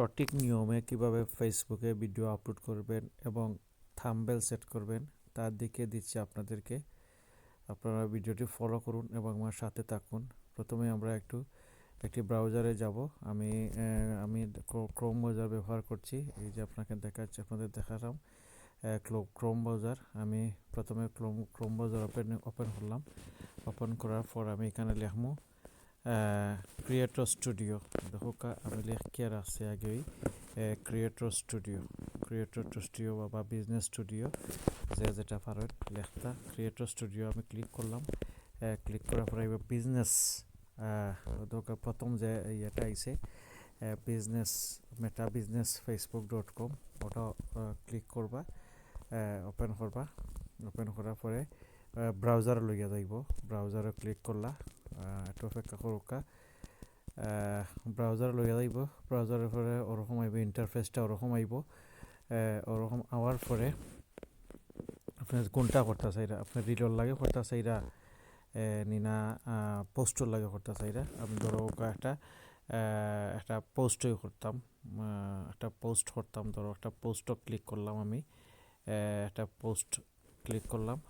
সঠিক নিয়মে কীভাবে ফেসবুকে ভিডিও আপলোড করবেন এবং থাম্বেল সেট করবেন তার দিকে দিচ্ছি আপনাদেরকে। আপনারা ভিডিওটি ফলো করুন এবং আমার সাথে থাকুন। প্রথমে আমরা একটু, একটি ব্রাউজারে যাব। আমি আমি ক্রোম ব্রাউজার ব্যবহার করছি। এই যে আপনাকে দেখাচ্ছি, আপনাদের দেখালাম ক্রোম ব্রাউজার আমি প্রথমে Chrome Chrome browser open open করলাম। ওপেন করার পর আমি এখানে লিখব ক্রিয়েটর স্টুডিও দেখো কা আমি লিখকে রাখছি আগেই ক্রিয়েটর স্টুডিও ক্রিয়েটর স্টুডিও বা বিজনেস স্টুডিও যে যেটা পারেন লেখতা ক্রিয়েটর স্টুডিও আমি ক্লিক করলাম ক্লিক করার পরে এবার বিজনেস প্রথম যে ইয়েটা আইছে business Meta business Facebook dot com ওটা ক্লিক করবা ওপেন করবা ওপেন করার পরে ব্রাউজার লইয়া যাইব ব্রাউজারে ক্লিক করলা একটু অপেক্ষা করুকা ব্রাউজার লইয়া যাইব ব্রাউজারের পরে ওরকম আইব ইন্টারফেসটা ওরকম আইব ওরকম আওয়ার পরে আপনার কোনটা করতে চাইরা আপনার রিলর লাগে করতে চাইরা নিনা পোস্টর লাগে করতে চাইরা আমি ধরো একটা একটা পোস্টই করতাম একটা পোস্ট করতাম ধরো একটা পোস্টও ক্লিক করলাম আমি। একটা পোস্ট ক্লিক করলাম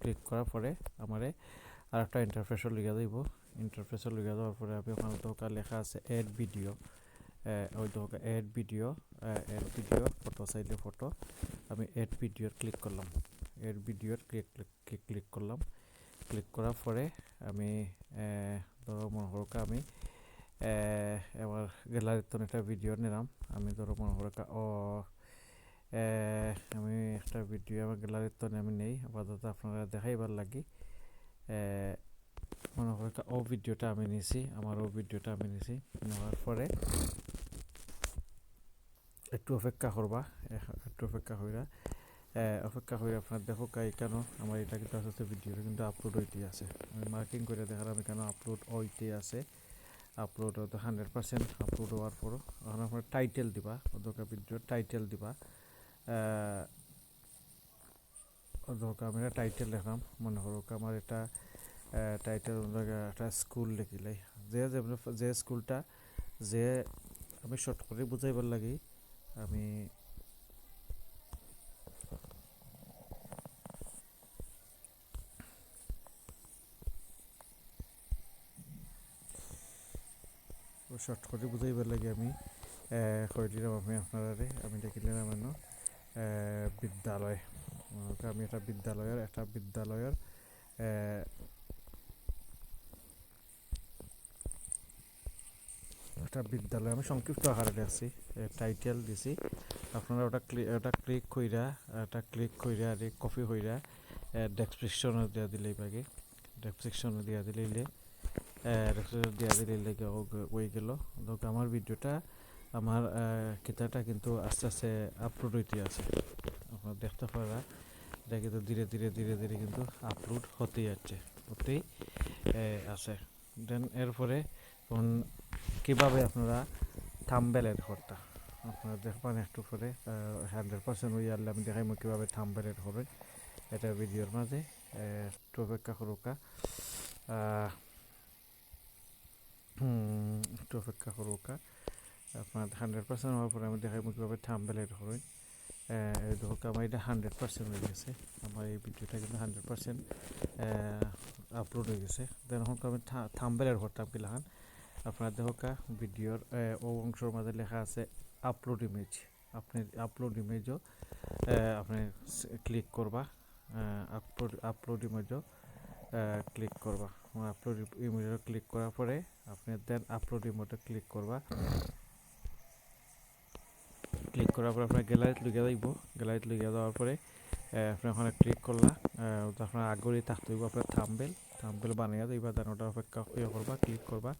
ক্লিক করার পরে আমারে আর একটা ইন্টারফেসও লিখে দিব ইন্টারফেসও লিখে দেওয়ার পরে আমি ওখানে তো লেখা আছে এড ভিডিও ওই তো add video add video photo চাইলে ফটো আমি এড ভিডিওর ক্লিক করলাম। এড ভিডিওর ক্লিক ক্লিক করলাম। ক্লিক করার পরে আমি ধরো মনে করো আমি এবার গ্যালারির একটা ভিডিও নিলাম। আমি ধরো মনে করো ও আমি একটা ভিডিও আমার গ্যালারির তো আমি নেই। আপাতত আপনারা দেখাইবার লাগি। মনে করো ও ভিডিওটা আমি নিছি, আমার ও ভিডিওটা আমি নিছি, নেওয়ার পরে একটু অপেক্ষা করবা একটু অপেক্ষা হইরা অপেক্ষা করে আপনার দেখো কেন আমার এটা কিন্তু আসতে ভিডিও কিন্তু আপলোড হইতে আছে। আমি মার্কিং করে দেখালাম কেন আপলোড হইতে আছে। আপলোড হয়তো হান্ড্রেড পার্সেন্ট আপলোড হওয়ার পরও। এখন আপনার টাইটেল দিবা অধ্যক্ষ ভিডিও টাইটেল দিবা। অধ্যক্ষ আমি একটা টাইটেল লেখাম মনে করো আমার এটা টাইটেল একটা স্কুল লিখিলাই যে যে স্কুলটা যে আমি শর্ট করে বুঝাইবার লাগি, আমি শর্ট করে বুঝাইবার লাগে আমি কই আমি আপনারে আমি দেখিলাম মানে বিদ্যালয়। আমি একটা বিদ্যালয়ের একটা বিদ্যালয়ের একটা বিদ্যালয় আমি সংক্ষিপ্ত আকারে দেখছি টাইটেল দিছি আপনারা ওটা ক্লিক ওটা ক্লিক কইরা এটা ক্লিক কইরা, আর কপি কইরা ডেসক্রিপশনে দিয়া দিলে বাগে ডেসক্রিপশনে দিয়া দিলেই দিয়া দিলে লেগে হয়ে গেল। আমার ভিডিওটা আমার কিতাটা কিন্তু আস্তে আস্তে আপলোড হইতে আছে। আপনারা দেখতে পারা এটা কিন্তু ধীরে ধীরে ধীরে ধীরে কিন্তু আপলোড হতেই যাচ্ছে, হতেই আছে। দেন এরপরে কীভাবে আপনারা থাম্বেল এড করতা আপনারা দেখবেন একটু পরে হান্ড্রেড পার্সেন্ট ওই আনলে আমি দেখাইমো কীভাবে থাম্বেল এড হবে। এটা ভিডিওর মাঝে একটু অপেক্ষা করুকা একটু অপেক্ষা করব কা আপনার হান্ড্রেড পার্সেন্ট হওয়ার পরে আমি দেখাই কীভাবে থাম্বেল এড হবেন দেখো আমার এটা হান্ড্রেড পার্সেন্ট হয়ে গেছে। আমার এই ভিডিওটা কিন্তু হান্ড্রেড পার্সেন্ট আপলোড হয়ে গেছে। দেন আমি থাম্বেল এড করতাম কি লাগান আপনার দেখো ভিডিওর ও অংশের মাঝে লেখা আছে আপলোড ইমেজ আপনি আপলোড ইমেজও আপনি ক্লিক করবা আপলোড আপলোড ইমেজও ক্লিক করবা। আপলোড ইমেজে ক্লিক করার পরে, আপনি দেন আপলোড ইমেজে ক্লিক করবা। করার পরে আপনার গ্যালারিত লুকিয়ে যাইব। গ্যালারিত লুকিয়ে যাওয়ার পরে আপনি ওখানে ক্লিক করলা আপনার আগরই থাকতে হইব আপনার থাম্বেল থাম্বেল বানিয়ে দিবা দেন ওটা অপেক্ষা ইয়ে করবা ক্লিক করবা।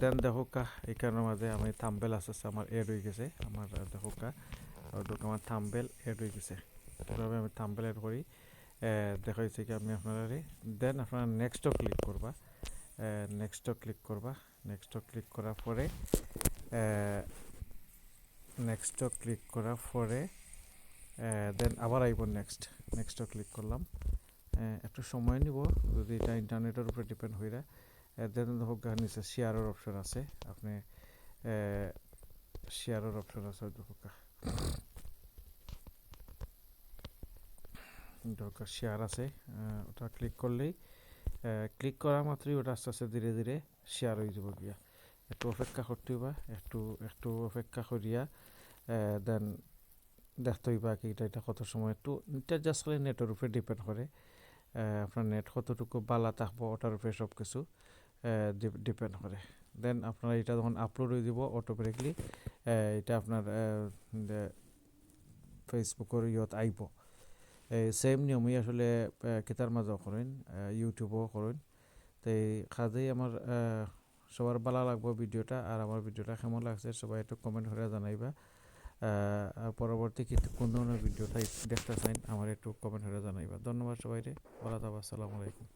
দেন দেখো কা এখানের মাঝে আমি থাম্বেল আছে আমার এড হয়ে গেছে। আমার দেখো কা আমার থাম্বেল এড হয়ে গেছে। কীভাবে আমি থাম্বেল এড করি। দেখাইছে কি আমি আপনারা দেন আপনারা নেক্সটও ক্লিক করবা। নেক্সটও ক্লিক করবা। নেক্সটও ক্লিক করার পরে নেক্সটও ক্লিক করার পরে দেন আবার আইব নেক্সট নেক্সটও ক্লিক করলাম। একটু সময় নিব, যদি এটা ইন্টারনেটের উপরে ডিপেন্ড হয়ে দেন হোক নিচে শেয়ারের অপশন আছে, আপনি শেয়ারের অপশন আছে দেখো দরকার শেয়ার আছে ওটা ক্লিক করলেই ক্লিক করা মাত্রই ওটা আস্তে আস্তে ধীরে ধীরে শেয়ার হয়ে যাব গিয়া। একটু অপেক্ষা করতে হইবা, একটু একটু অপেক্ষা করিয়া দেন দেখতে হইবা কি এটা এটা কত সময়, একটু এটা জাস্ট খালি নেটের উপরে ডিপেন্ড করে। আপনার নেট কতটুকু বালা থাকব ওটার উপরে সব কিছু ডিপেন্ড করে। দেন আপনার এটা যখন আপলোড হয়ে দিব অটোমেটিকলি এটা আপনার ফেসবুকের ইয়ত আইব। সেম নিয়মই আসলে কেতার মাঝেও করেন ইউটিউবও করেন। তো কাজেই আমার সবার ভালো লাগবে ভিডিওটা, আর আমার ভিডিওটা কেমন লাগছে সবাই একটু কমেন্ট করে জানাইবা। পরবর্তী কিন্তু কোন ধরনের ভিডিওটা দেখতে চাইন আমার একটু কমেন্ট করে জানাইবা। ধন্যবাদ সবাই রে ভালো থাকবা আসসালামু আলাইকুম।